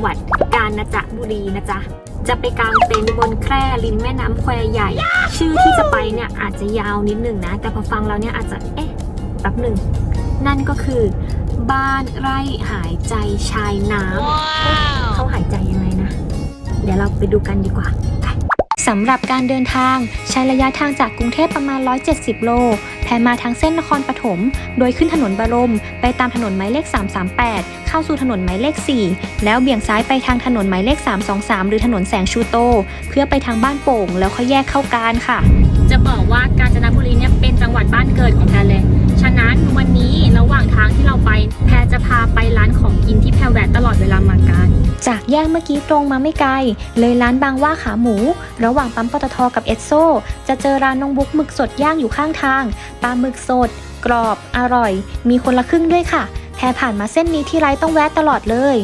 งหวัดกาญจนบุรีนะจ๊ะ จะไปกางเต็นท์บนแคร่ริมแม่น้ำแควใหญ่ ชื่อที่จะไปเนี่ยอาจจะยาวนิดหนึ่งนะ แต่พอฟังแล้วเนี่ยอาจจะเอ๊ะแป๊บหนึ่ง นั่นก็คือบ้านไร่หายใจชายน้ำเขาหายใจยังไงนะ เดี๋ยวเราไปดูกันดีกว่าไปสำหรับการเดินทางใช้ระยะทางจากกรุงเทพประมาณ 170 โล แพมาทางเส้นนครปฐม โดยขึ้นถนนบรม ไปตามถนนหมายเลข 338 เข้าสู่ถนนหมายเลข 4 แล้วเบี่ยงซ้ายไปทางถนนหมายเลข 323 หรือถนนแสงชูโต เพื่อไปทางบ้านโป่ง แล้วค่อยแยกเข้าการค่ะ จะบอกว่ากาญจนบุรีเนี่ยเป็นจังหวัดบ้านเกิดของแพรเลย ฉะนั้นวันนี้ระหว่างทางที่เราไป จะพาไปร้านของกินที่แพรแวะตลอดเวลามาการ จากแยกเมื่อกี้ตรงมาไม่ไกล เลยร้านบางว่าขาหมู ระหว่างปั๊มปตทกับเอสโซจะเจอร้านนงบุ๊กหมึกสดย่างอยู่ข้างทางปลาหมึกสด กรอบ อร่อย มีคนละครึ่งด้วยค่ะ แพรผ่านมาเส้นนี้ที่ไรต้องแวะตลอดเลย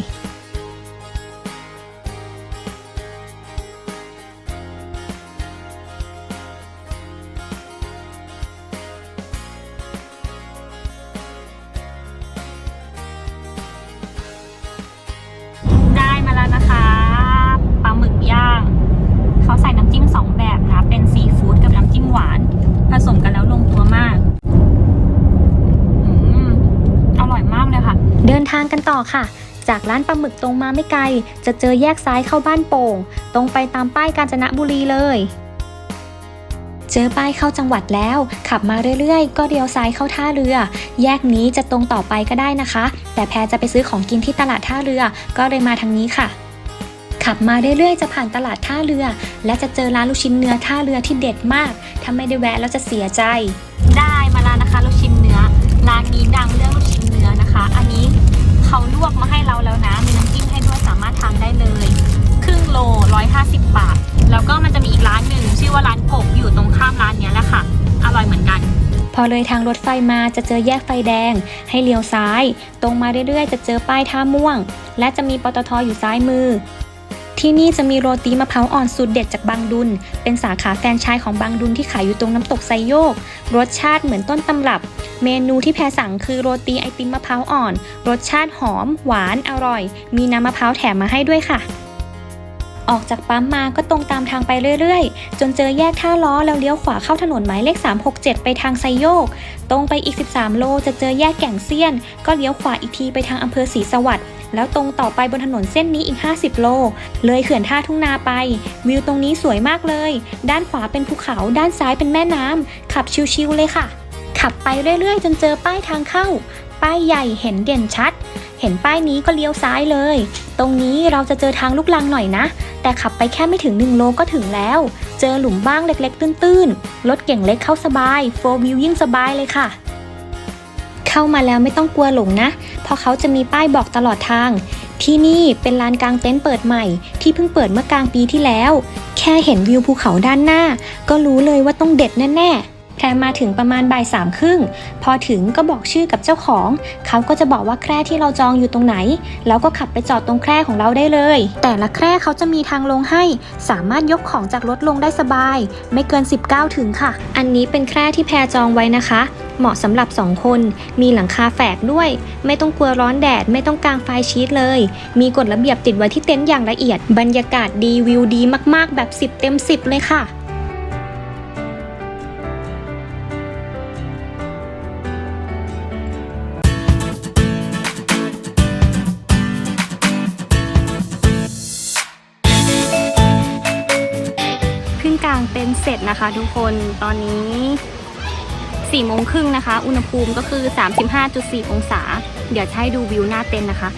างกันต่อค่ะ จากร้านปลาหมึกตรงมาไม่ไกล จะเจอแยกซ้ายเข้าบ้านโป่ง ตรงไปตามป้ายกาญจนบุรีเลย เจอป้ายเข้าจังหวัดแล้ว ขับมาเรื่อยๆ ก็เลี้ยวซ้ายเข้าท่าเรือ แยกนี้จะตรงต่อไปก็ได้นะคะ แต่แพรจะไปซื้อของกินที่ตลาดท่าเรือ ก็เลยมาทางนี้ค่ะขับมาเรื่อยๆ จะผ่านตลาดท่าเรือ และจะเจอร้านลูกชิ้นเนื้อท่าเรือที่เด็ดมาก ถ้าไม่ได้แวะแล้วจะเสียใจ ได้มาแล้วนะคะลูกชิ้นเนื้อ ร้านนี้ดังเรื่องลูก มาให้เราแล้วนะ มีน้ำจิ้มให้ด้วยสามารถทานได้เลย ครึ่งโล 150 บาท แล้วก็มันจะมีอีกร้านหนึ่งชื่อว่าร้านกบอยู่ตรงข้ามร้านเนี้ยแหละค่ะ อร่อยเหมือนกัน พอเลยทางรถไฟมาจะเจอแยกไฟแดง ให้เลี้ยวซ้าย ตรงมาเรื่อยๆ จะเจอป้ายท่าม่วง และจะมีปตทอยู่ซ้ายมือ ที่นี่จะมีโรตีมะพร้าวอ่อนสูตรเด็ดจากบางดุล เป็นสาขาแฟรนไชส์ของบางดุลที่ขายอยู่ตรงน้ำตกไซโยก รสชาติเหมือนต้นตำรับ เมนูที่แพรสั่งคือโรตีไอติมมะพร้าวอ่อน รสชาติหอม หวานอร่อย มีน้ำมะพร้าวแถมมาให้ด้วยค่ะ ออกจากปั๊มมาก็ตรงตามทางไปเรื่อยๆ จนเจอแยกท่าล้อแล้วเลี้ยวขวาเข้าถนนหมายเลข 367 ไปทางไซโยก ตรงไปอีก 13 โลจะเจอแยกแก่งเซียน ก็เลี้ยวขวาอีกทีไปทางอำเภอศรีสวัสดิ์แล้วตรงต่อไปบนถนนเส้นนี้อีก 50 โล เลยเขื่อนท่าทุ่งนาไป วิวตรงนี้สวยมากเลย ด้านขวาเป็นภูเขา ด้านซ้ายเป็นแม่น้ำขับชิวๆเลยค่ะ ขับไปเรื่อยๆ จนเจอป้ายทางเข้า ป้ายใหญ่เห็นเด่นชัด เห็นป้ายนี้ก็เลี้ยวซ้ายเลย ตรงนี้เราจะเจอทางลูกลังหน่อยนะ แต่ขับไปแค่ไม่ถึง 1 โลก็ถึงแล้ว เจอหลุมบ้างเล็กๆ ตื้นๆ รถเก่งเล็กเข้าสบายโฟวิวยิ่งสบายเลยค่ะ เข้ามาแล้วไม่ต้องกลัวหลงนะ เพราะเขาจะมีป้ายบอกตลอดทาง ที่นี่เป็นลานกลางเต็นท์เปิดใหม่ ที่เพิ่งเปิดเมื่อกลางปีที่แล้ว แค่เห็นวิวภูเขาด้านหน้า ก็รู้เลยว่าต้องเด็ดแน่ๆ แพรมาถึงประมาณบ่ายสามครึ่ง พอถึงก็บอกชื่อกับเจ้าของ เขาก็จะบอกว่าแคร่ที่เราจองอยู่ตรงไหน แล้วก็ขับไปจอดตรงแคร่ของเราได้เลย แต่ละแคร่เขาจะมีทางลงให้ สามารถยกของจากรถลงได้สบาย ไม่เกิน 19 ถึงค่ะ อันนี้เป็นแคร่ที่แพรจองไว้นะคะ เหมาะสำหรับ 2 คน มีหลังคาแฝกด้วย ไม่ต้องกลัวร้อนแดด ไม่ต้องกางไฟชีตเลย มีกฎระเบียบติดไว้ที่เต็นท์อย่างละเอียด บรรยากาศดีวิวดีมาก ๆ แบบ 10 เต็ม 10 เลยค่ะ เสร็จนะคะทุกคนตอนนี้4โมงครึ่งนะคะ อุณหภูมิก็คือ 35.4 องศา เดี๋ยวให้ดูวิวหน้าเต็นท์นะคะ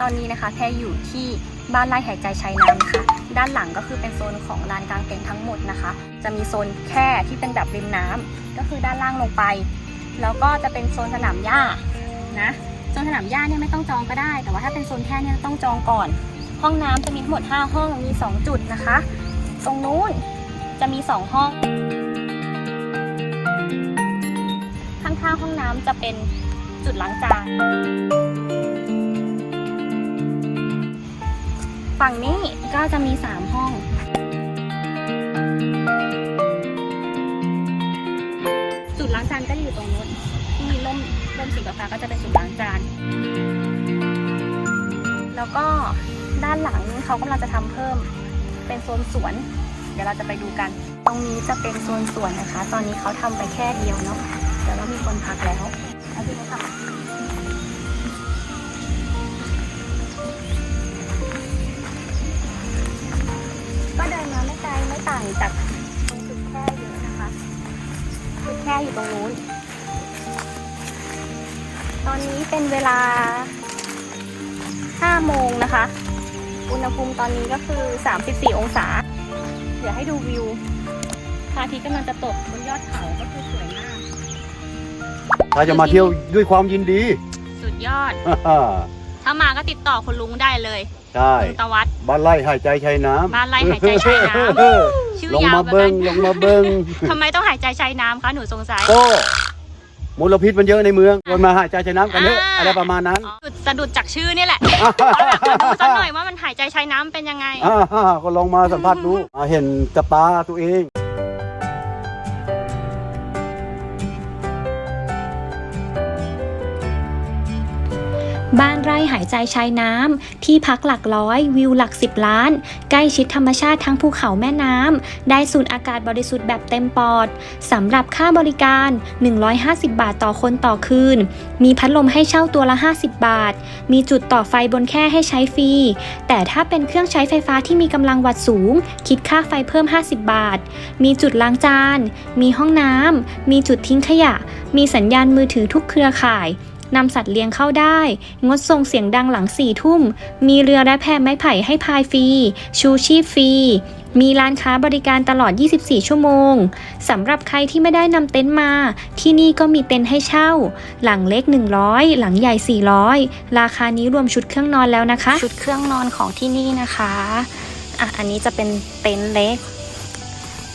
ตอนนี้นะคะแพรอยู่ที่บ้านไร่หายใจชัยน้ำนะคะด้านหลังก็คือเป็นโซนของลานกลางเต็นท์ทั้งหมดนะคะ จะมีโซนแค่ที่เป็นแบบริมน้ำก็คือด้านล่างลงไป แล้วก็จะเป็นโซนสนามหญ้า นะโซนสนามหญ้าเนี่ยไม่ต้องจองก็ได้ แต่ว่าถ้าเป็นโซนแค่เนี่ยต้องจองก่อน ห้องน้ำจะมีทั้งหมด 5 ห้องมี 2 จุดนะคะ ตรงนู้นจะมี 2 ห้อง ข้างๆห้องน้ำจะเป็นจุดล้างจานฝั่งนี้ก็จะมี 3 ห้องจุดล้างจานก็อยู่ตรงนู้นที่มีร่ม ร่มสีฟ้าๆก็จะเป็นจุดล้างจาน แล้วก็ด้านหลังเขากำลังจะทำเพิ่มเป็นโซนสวน เดี๋ยวเราจะไปดูกัน ตรงนี้จะเป็นโซนสวนนะคะ ตอนนี้เขาทำไปแค่เดียวเนาะแต่ว่ามีคนพักแล้วเอาที่นี้ค่ะก็เดินมาไม่ไกลไม่ต่างจากตรงจุดแค่เยอะนะคะจุดแค่อยู่ตรงนู้น ตอนนี้เป็นเวลา 5 โมงนะคะ อุณหภูมิตอนนี้ก็คือ 34 องศา เดี๋ยวให้ดูวิวพระอาทิตย์กำลังจะตกบนยอดเขาก็คือสวยมาก ถ้าจะมาเที่ยวด้วยความยินดี สุดยอด ถ้ามาก็ติดต่อคุณลุงได้เลยใช่ลุงตะวัดบ้านไร่หายใจชัยน้ำบ้านไร่หายใจชายน้ำชื่อลงยาวมาแบบเบิ้นั้งนลงมาเบิ้งทำไมต้องหายใจชายน้ำคะหนูสงสัยก็ มลพิษมันเยอะในเมืองคนมาหายใจชัยน้ำกันเยอะอ่า อะไรประมาณนั้นอ๋อสะดุดจากชื่อนี่แหละเอาแบบมาดูสักหน่อยว่ามันหายใจชายน้ำเป็นยังไง อ่าก็ลองมาสัมผัสดูอ่าเห็นกับตาตัวเอง บ้านไร่หายใจชายน้ำ ที่พักหลักร้อย วิวหลักสิบล้าน ใกล้ชิดธรรมชาติทั้งภูเขาแม่น้ำ ได้สูดอากาศบริสุทธิ์แบบเต็มปอด สำหรับค่าบริการ 150 บาทต่อคนต่อคืน มีพัดลมให้เช่าตัวละ 50 บาท มีจุดต่อไฟบนแค่ให้ใช้ฟรี แต่ถ้าเป็นเครื่องใช้ไฟฟ้าที่มีกำลังวัตต์สูง คิดค่าไฟเพิ่ม 50 บาท มีจุดล้างจาน มีห้องน้ำ มีจุดทิ้งขยะ มีสัญญาณมือถือทุกเครือข่าย นำสัตว์เลี้ยงเข้าได้ งดส่งเสียงดังหลังสี่ทุ่ม มีเรือและแพไม้ไผ่ให้พายฟรี ชูชีพฟรี มีร้านค้าบริการตลอด 24 ชั่วโมง สำหรับใครที่ไม่ได้นำเต็นท์มา ที่นี่ก็มีเต็นท์ให้เช่า หลังเล็ก 100 หลังใหญ่ 400 ราคานี้รวมชุดเครื่องนอนแล้วนะคะ ชุดเครื่องนอนของที่นี่นะคะอะอันนี้จะเป็นเต็นท์เล็ก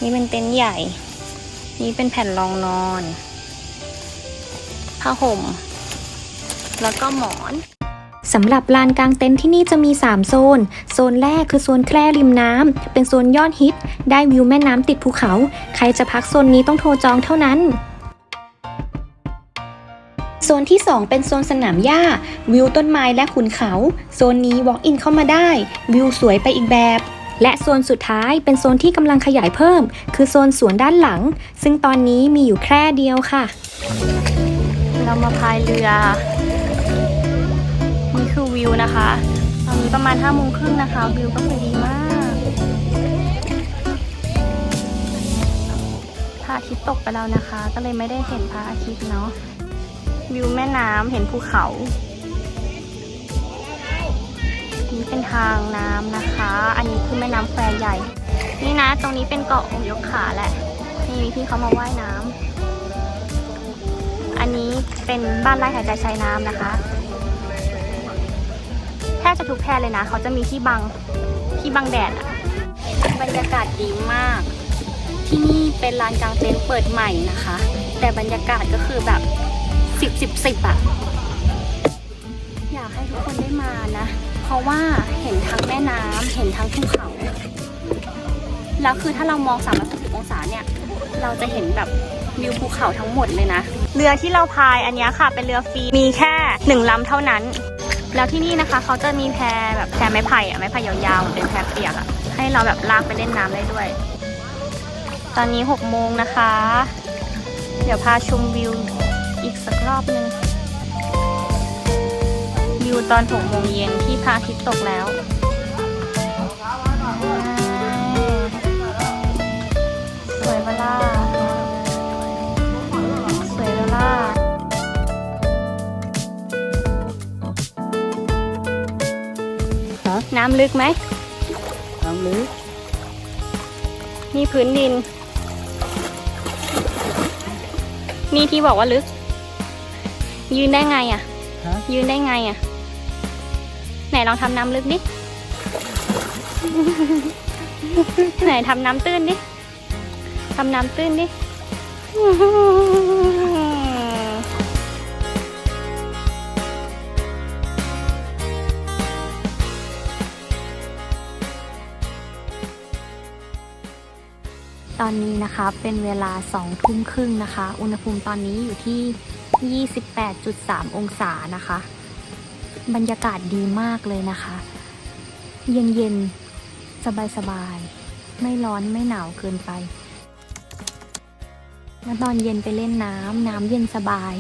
นี่เป็นเต็นท์ใหญ่ นี่เป็นแผ่นรองนอนผ้าห่ม แล้วก็หมอนสำหรับลานกลางเต็นท์ที่นี่จะมี 3 โซน โซนแรกคือโซนแคร่ริมน้ำ เป็นโซนยอดฮิต ได้วิวแม่น้ำติดภูเขา ใครจะพักโซนนี้ต้องโทรจองเท่านั้น โซนที่ 2 เป็นโซนสนามหญ้า วิวต้นไม้และขุนเขา โซนนี้ walk in เข้ามาได้ วิวสวยไปอีกแบบ และโซนสุดท้ายเป็นโซนที่กำลังขยายเพิ่ม คือโซนสวนด้านหลัง ซึ่งตอนนี้มีอยู่แค่เดียวค่ะ เรามาพายเรือนี่คือวิว นะคะ ตอนนี้ประมาณ5้าโมงครึ่งนะคะวิวก็คือดีมากพระอาทิตย์ตกไปแล้วนะคะ ก็เลยไม่ได้เห็นพระอาทิตย์เนาะวิวแม่น้ำเห็นภูเขานี่เป็นทางน้ำนะคะ อันนี้คือแม่น้ำแควใหญ่ นี่นะ ตรงนี้เป็นเกาะองยกขาแหละ นี่มีพี่เขามาว่ายน้ำ อันนี้เป็นบ้านไร่หายใจชายน้ำนะคะ แทบจะทุกแพรเลยนะ เขาจะมีที่บังที่บังแดดอะบรรยากาศดีมาก ที่นี่เป็นลานกลางเต็นท์เปิดใหม่นะคะ แต่บรรยากาศก็คือแบบสิบสิบสิบอะอยากให้ทุกคนได้มานะ เพราะว่าเห็นทั้งแม่น้ำเห็นทั้งภูเขาแล้วคือถ้าเรามอง360องศาเนี่ยเราจะเห็นแบบวิวภูเขาทั้งหมดเลยนะ เรือที่เราพายอันเนี้ยค่ะเป็นเรือฟรี มีแค่หนึ่งลำเท่านั้น แล้วที่นี่นะคะเขาจะมีแพแบบแพไม้ไผ่อะไม้ไผ่ยาวๆเหมือนเป็นแพเปียกอะให้เราแบบลากไปเล่นน้ำได้ด้วย ตอนนี้6โมงนะคะ เดี๋ยวพาชมวิวอีกสักรอบหนึงวิวตอน6โมงเย็นที่พระอาทิตย์ตกแล้วสวยเวลา น้ำลึกไหมน้ำลึก นี่พื้นดิน นี่ที่บอกว่าลึก ยืนได้ไงอะ่ะฮะยืนได้ไงอะ่ะ ไหนลองทำน้ำลึกดิ ไหนทำน้ำตื้นดิ ทำน้ำตื้นดิ ตอนนี้นะคะเป็นเวลา2ทุ่มครึ่งนะคะ อุณหภูมิตอนนี้อยู่ที่ 28.3 องศานะคะ บรรยากาศดีมากเลยนะคะ เย็นเย็นสบายสบายๆ ไม่ร้อนไม่หนาวเกินไปแล้วตอนเย็นไปเล่นน้ำน้ำเย็นสบาย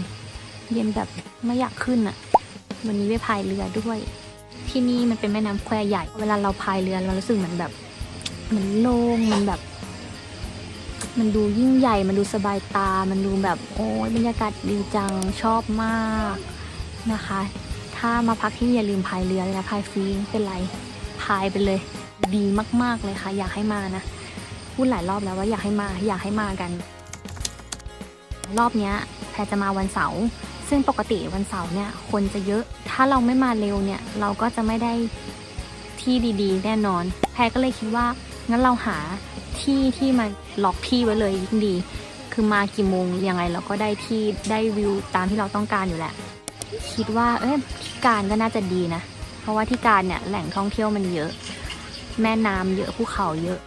เย็นแบบไม่อยากขึ้นอะ่ะ วันนี้ไปพายเรือด้วย ที่นี่มันเป็นแม่น้ำแควใหญ่ เวลาเราพายเรือเรารู้สึกเหมือนแบบเหมือนโล่งมันแบบ มันดูยิ่งใหญ่มันดูสบายตา มันดูแบบโอ้ยบรรยากาศดีจังชอบมากนะคะ ถ้ามาพักที่นี่อย่าลืมพายเรือเลยนะพายฟรีเป็นไรพายไปเลย ดีมากๆเลยค่ะ อยากให้มานะพูดหลายรอบแล้วว่าอยากให้มาอยากให้มากัน รอบเนี้ยแพรจะมาวันเสาร์ซึ่งปกติวันเสาร์เนี่ยคนจะเยอะ ถ้าเราไม่มาเร็วเนี่ยเราก็จะไม่ได้ที่ดีๆ แน่นอน แพรก็เลยคิดว่างั้นเราหา ที่ที่มันล็อกที่ไว้เลยยิ่งดี คือมากี่โมงยังไงเราก็ได้ที่ได้วิวตามที่เราต้องการอยู่แหละ คิดว่าเอ้ยที่การก็น่าจะดีนะ เพราะว่าที่การเนี่ยแหล่งท่องเที่ยวมันเยอะ แม่น้ำเยอะภูเขาเยอะ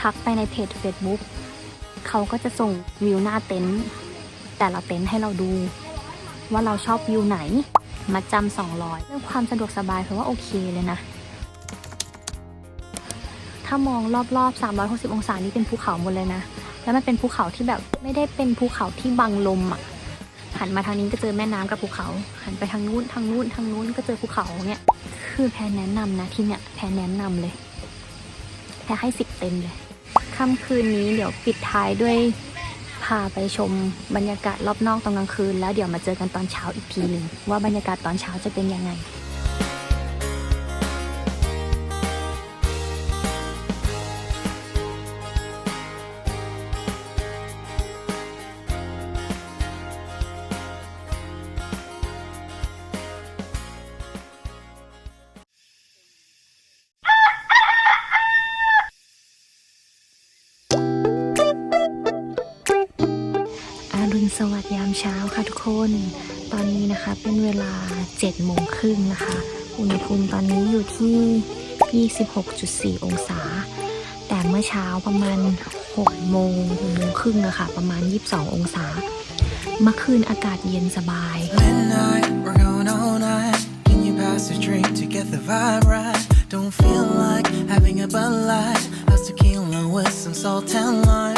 ทักไปในเพจ Facebook เขาก็จะส่งวิวหน้าเต็นท์แต่ละเต็นท์ให้เราดู ว่าเราชอบวิวไหนมาจำสองร้อยเรื่องความสะดวกสบายเพราะว่าโอเคเลยนะ ถ้ามองรอบๆ 360 องศานี่เป็นภูเขาหมดเลยนะ แล้วมันเป็นภูเขาที่แบบไม่ได้เป็นภูเขาที่บังลมอะ หันมาทางนี้ก็เจอแม่น้ำกับภูเขา หันไปทางนู้นทางนู้นทางนู้นก็เจอภูเขาเนี่ย คือแพรแนะนำนะที่เนี่ยแพรแนะนำเลยแพให้สิบเต็มเลย ค่ำคืนนี้เดี๋ยวปิดท้ายด้วยพาไปชมบรรยากาศรอบนอกตอนกลางคืน แล้วเดี๋ยวมาเจอกันตอนเช้าอีกทีหนึ่งว่าบรรยากาศตอนเช้าจะเป็นยังไง สวัสดียามเช้าค่ะทุกคน ตอนนี้นะคะเป็นเวลา7โมงครึ่งนะคะ อุณหภูมิตอนนี้อยู่ที่ 26.4 องศา แต่เมื่อเช้าประมาณ6โมง6โมงครึ่งอะคะ่ะ ประมาณ 22 องศา เมื่อคืนอากาศเย็นสบาย Don't feel like having a bud light. I was tequila with some salt and lime.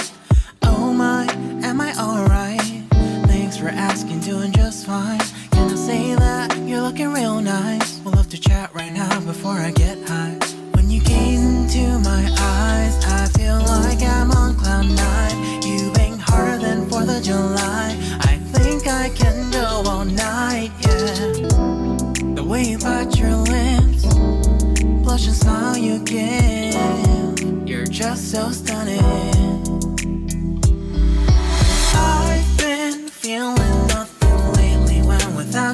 Asking, doing just fine. Can I say that you're looking real nice? We'll have to chat right now before I get high. When you gaze into my eyes, I feel like I'm on cloud nine. You bang harder than 4th of July. I think I can go all night, yeah. The way you bite your lips, blush and smile you give. You're just so stunning.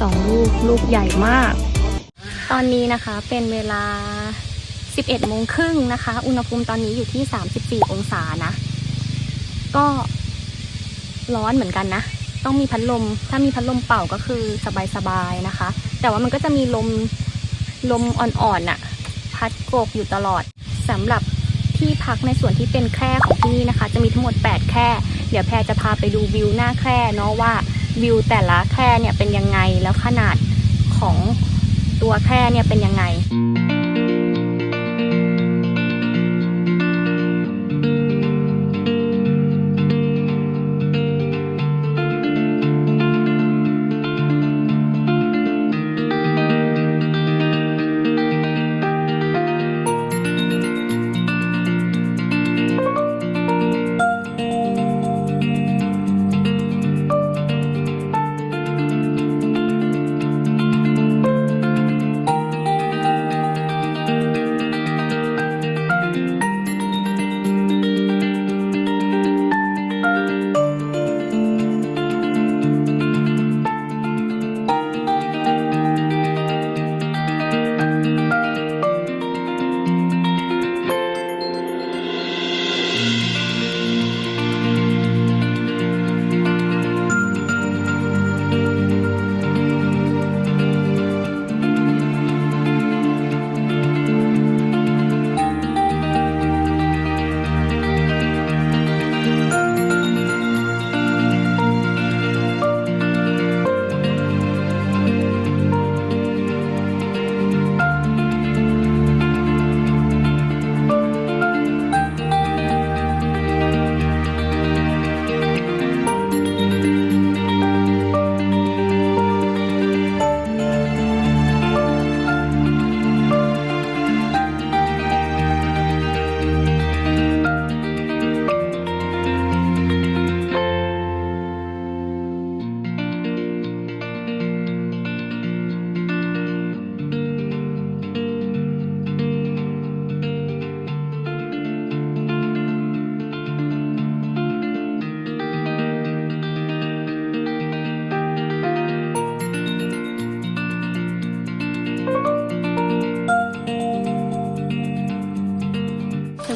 2 ลูก ลูกใหญ่มาก ตอนนี้นะคะเป็นเวลา 11โมงครึ่งนะคะ อุณหภูมิตอนนี้อยู่ที่ 34 องศานะ ก็ร้อนเหมือนกันนะ ต้องมีพัดลม ถ้ามีพัดลมเป่าก็คือสบายๆนะคะ แต่ว่ามันก็จะมีลมลมอ่อนๆน่ะ พัดโกกอยู่ตลอดสำหรับที่พักในส่วนที่เป็นแค่ของที่นี่นะคะ จะมีทั้งหมด 8 แค่เดี๋ยวแพรจะพาไปดูวิวหน้าแค่เนาะว่า วิวแต่ละแค่เนี่ยเป็นยังไงแล้วขนาดของตัวแค่เนี่ยเป็นยังไง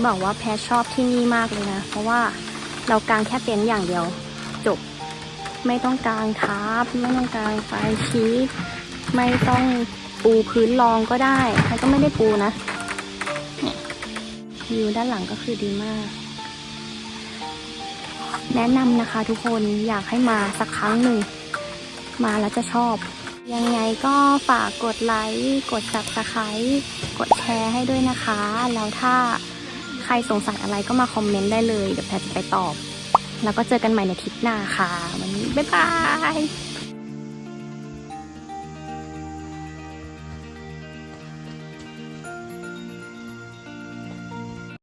บอกว่าแพทชอบที่นี่มากเลยนะ เพราะว่าเรากางแค่เต็นท์อย่างเดียวจบ ไม่ต้องกางทับไม่ต้องกางไฟชีตไม่ต้องปูพื้นรองก็ได้แพทก็ไม่ได้ปูนะเนี่ยวิวด้านหลังก็คือดีมาก แนะนำนะคะทุกคนอยากให้มาสักครั้งหนึ่ง มาแล้วจะชอบ ยังไงก็ฝากกดไลค์ กด subscribe กดแชร์ให้ด้วยนะคะ แล้วถ้า ใครสงสัยอะไรก็มาคอมเมนต์ได้เลย เดี๋ยวแพทจะไปตอบ แล้วก็เจอกันใหม่ในทริปหน้าค่ะ วันนี้บ๊ายบาย